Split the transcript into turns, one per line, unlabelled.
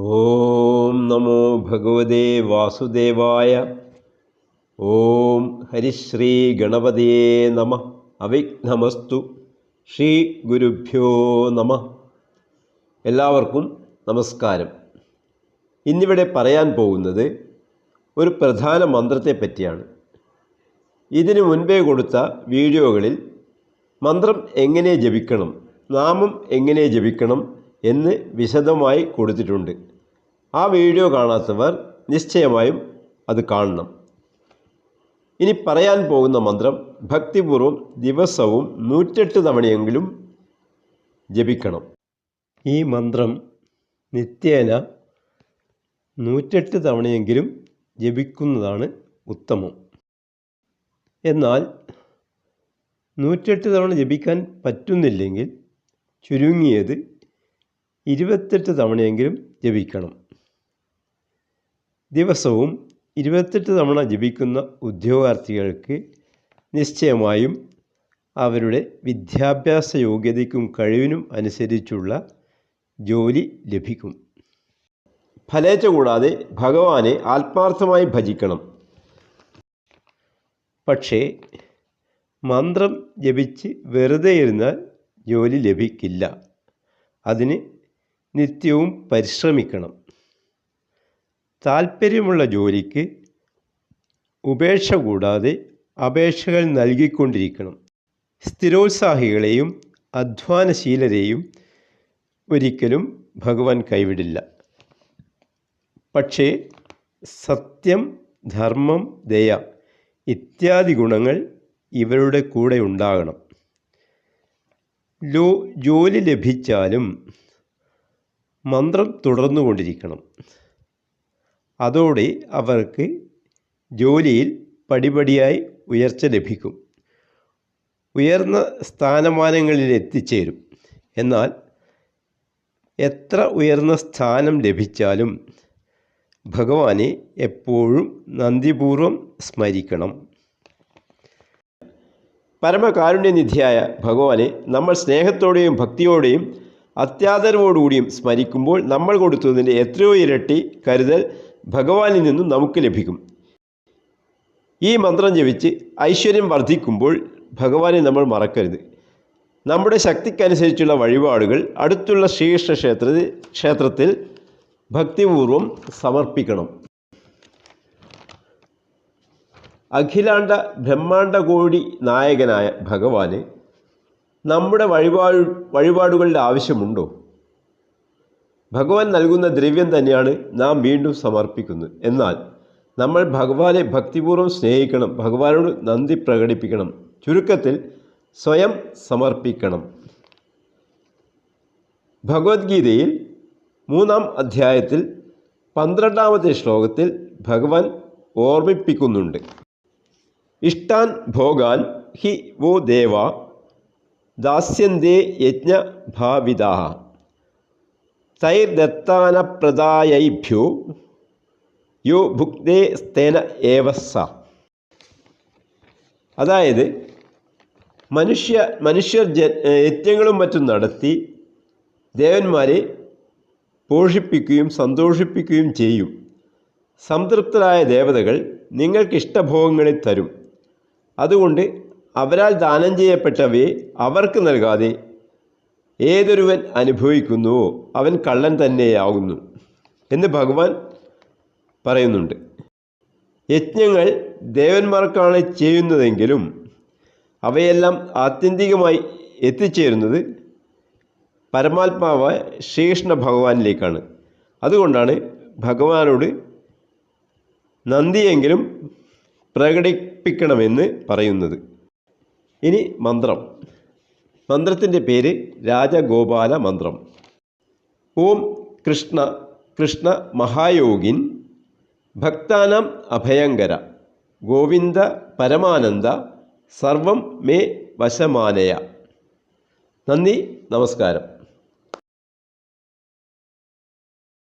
ഓം നമോ ഭഗവതേ വാസുദേവായ. ഓം ഹരിശ്രീ ഗണപതിയേ നമ. അവിഘ്നമസ്തു. ശ്രീ ഗുരുഭ്യോ നമ. എല്ലാവർക്കും നമസ്കാരം. ഇന്നിവിടെ പറയാൻ പോകുന്നത് ഒരു പ്രധാന മന്ത്രത്തെ പറ്റിയാണ്. ഇതിനു മുൻപേ കൊടുത്ത വീഡിയോകളിൽ മന്ത്രം എങ്ങനെ ജപിക്കണം നാമം എങ്ങനെ ജപിക്കണം എന്ന് വിശദമായി കൊടുത്തിട്ടുണ്ട്. ആ വീഡിയോ കാണാത്തവർ നിശ്ചയമായും അത് കാണണം. ഇനി പറയാൻ പോകുന്ന മന്ത്രം ഭക്തിപൂർവം ദിവസവും നൂറ്റെട്ട് തവണയെങ്കിലും ജപിക്കണം. ഈ മന്ത്രം നിത്യേന നൂറ്റെട്ട് തവണയെങ്കിലും ജപിക്കുന്നതാണ് ഉത്തമം. എന്നാൽ നൂറ്റെട്ട് തവണ ജപിക്കാൻ പറ്റുന്നില്ലെങ്കിൽ ചുരുങ്ങിയത് ഇരുപത്തെട്ട് തവണയെങ്കിലും ജപിക്കണം. ദിവസവും ഇരുപത്തെട്ട് തവണ ജപിക്കുന്ന ഉദ്യോഗാർത്ഥികൾക്ക് നിശ്ചയമായും അവരുടെ വിദ്യാഭ്യാസ യോഗ്യതയ്ക്കും കഴിവിനും അനുസരിച്ചുള്ള ജോലി ലഭിക്കും. ഫലേച്ച കൂടാതെ ഭഗവാനെ ആത്മാർത്ഥമായി ഭജിക്കണം. പക്ഷേ മന്ത്രം ജപിച്ച് വെറുതെ ഇരുന്നാൽ ജോലി ലഭിക്കില്ല. അതിന് നിത്യവും പരിശ്രമിക്കണം. താൽപ്പര്യമുള്ള ജോലിക്ക് ഉപേക്ഷ കൂടാതെ അപേക്ഷകൾ നൽകിക്കൊണ്ടിരിക്കണം. സ്ഥിരോത്സാഹികളെയും അധ്വാനശീലരെയും ഒരിക്കലും ഭഗവാൻ കൈവിടില്ല. പക്ഷേ സത്യം ധർമ്മം ദയ ഇത്യാദി ഗുണങ്ങൾ ഇവരുടെ കൂടെ ഉണ്ടാകണം. ജോലി ലഭിച്ചാലും മന്ത്രം തുടർന്നുകൊണ്ടിരിക്കണം. അതോടെ അവർക്ക് ജോലിയിൽ പടിപടിയായി ഉയർച്ച ലഭിക്കും. ഉയർന്ന സ്ഥാനമാനങ്ങളിൽ എത്തിച്ചേരും. എന്നാൽ എത്ര ഉയർന്ന സ്ഥാനം ലഭിച്ചാലും ഭഗവാനെ എപ്പോഴും നന്ദിപൂർവം സ്മരിക്കണം. പരമകാരുണ്യനിധിയായ ഭഗവാനെ നമ്മൾ സ്നേഹത്തോടെയും ഭക്തിയോടെയും അത്യാദരവോടുകൂടിയും സ്മരിക്കുമ്പോൾ നമ്മൾ കൊടുത്തതിന്റെ എത്രയോ ഇരട്ടി കരുതൽ ഭഗവാനിൽ നിന്നും നമുക്ക് ലഭിക്കും. ഈ മന്ത്രം ജപിച്ച് ഐശ്വര്യം വർദ്ധിക്കുമ്പോൾ ഭഗവാനെ നമ്മൾ മറക്കരുത്. നമ്മുടെ ശക്തിക്കനുസരിച്ചുള്ള വഴിപാടുകൾ അടുത്തുള്ള ശ്രീകൃഷ്ണ ക്ഷേത്രത്തിൽ ക്ഷേത്രത്തിൽ ഭക്തിപൂർവം സമർപ്പിക്കണം. അഖിലാണ്ട ബ്രഹ്മാണ്ടകോടി നായകനായ ഭഗവാന് നമ്മുടെ വഴിപാട് വഴിപാടുകളുടെ ആവശ്യമുണ്ടോ? ഭഗവാൻ നൽകുന്ന ദ്രവ്യം തന്നെയാണ് നാം വീണ്ടും സമർപ്പിക്കുന്നത്. എന്നാൽ നമ്മൾ ഭഗവാനെ ഭക്തിപൂർവം സ്നേഹിക്കണം ഭഗവാനോട് നന്ദി പ്രകടിപ്പിക്കണം ചുരുക്കത്തിൽ സ്വയം സമർപ്പിക്കണം. ഭഗവത്ഗീതയിൽ മൂന്നാം അധ്യായത്തിൽ പന്ത്രണ്ടാമത്തെ ശ്ലോകത്തിൽ ഭഗവാൻ ഓർമ്മിപ്പിക്കുന്നുണ്ട്. ഇഷ്ടാൻ ഭോഗാൻ ഹി വോ ദേവ ദാസ്യന്തേ യജ്ഞഭാവിതാ തൈർദത്താനപ്രദായൈഭ്യോ യോ ഭുക്തേ സ്തേന ഏവസ അതായത് മനുഷ്യ മനുഷ്യർ യജ്ഞങ്ങളും മറ്റും നടത്തി ദേവന്മാരെ പോഷിപ്പിക്കുകയും സന്തോഷിപ്പിക്കുകയും ചെയ്യും. സംതൃപ്തരായ ദേവതകൾ നിങ്ങൾക്ക് ഇഷ്ടഭോഗങ്ങളെ തരും. അതുകൊണ്ട് അവരാൽ ദാനം ചെയ്യപ്പെട്ടവയെ അവർക്ക് നൽകാതെ ഏതൊരുവൻ അനുഭവിക്കുന്നുവോ അവൻ കള്ളൻ തന്നെയാകുന്നു എന്ന് ഭഗവാൻ പറയുന്നുണ്ട്. യജ്ഞങ്ങൾ ദേവന്മാർക്കാണ് ചെയ്യുന്നതെങ്കിലും അവയെല്ലാം ആത്യന്തികമായി എത്തിച്ചേരുന്നത് പരമാത്മാവായ ശ്രീകൃഷ്ണ ഭഗവാനിലേക്കാണ്. അതുകൊണ്ടാണ് ഭഗവാനോട് നന്ദിയെങ്കിലും പ്രകടിപ്പിക്കണമെന്ന് പറയുന്നത്. ഇനി മന്ത്രം. മന്ത്രത്തിന്റെ പേര് രാജഗോപാല മന്ത്രം. ഓം കൃഷ്ണ കൃഷ്ണ മഹായോഗിൻ ഭക്താനാം അഭയങ്കര ഗോവിന്ദ പരമാനന്ദ സർവം മേ വശമാനയ. നന്ദി നമസ്കാരം.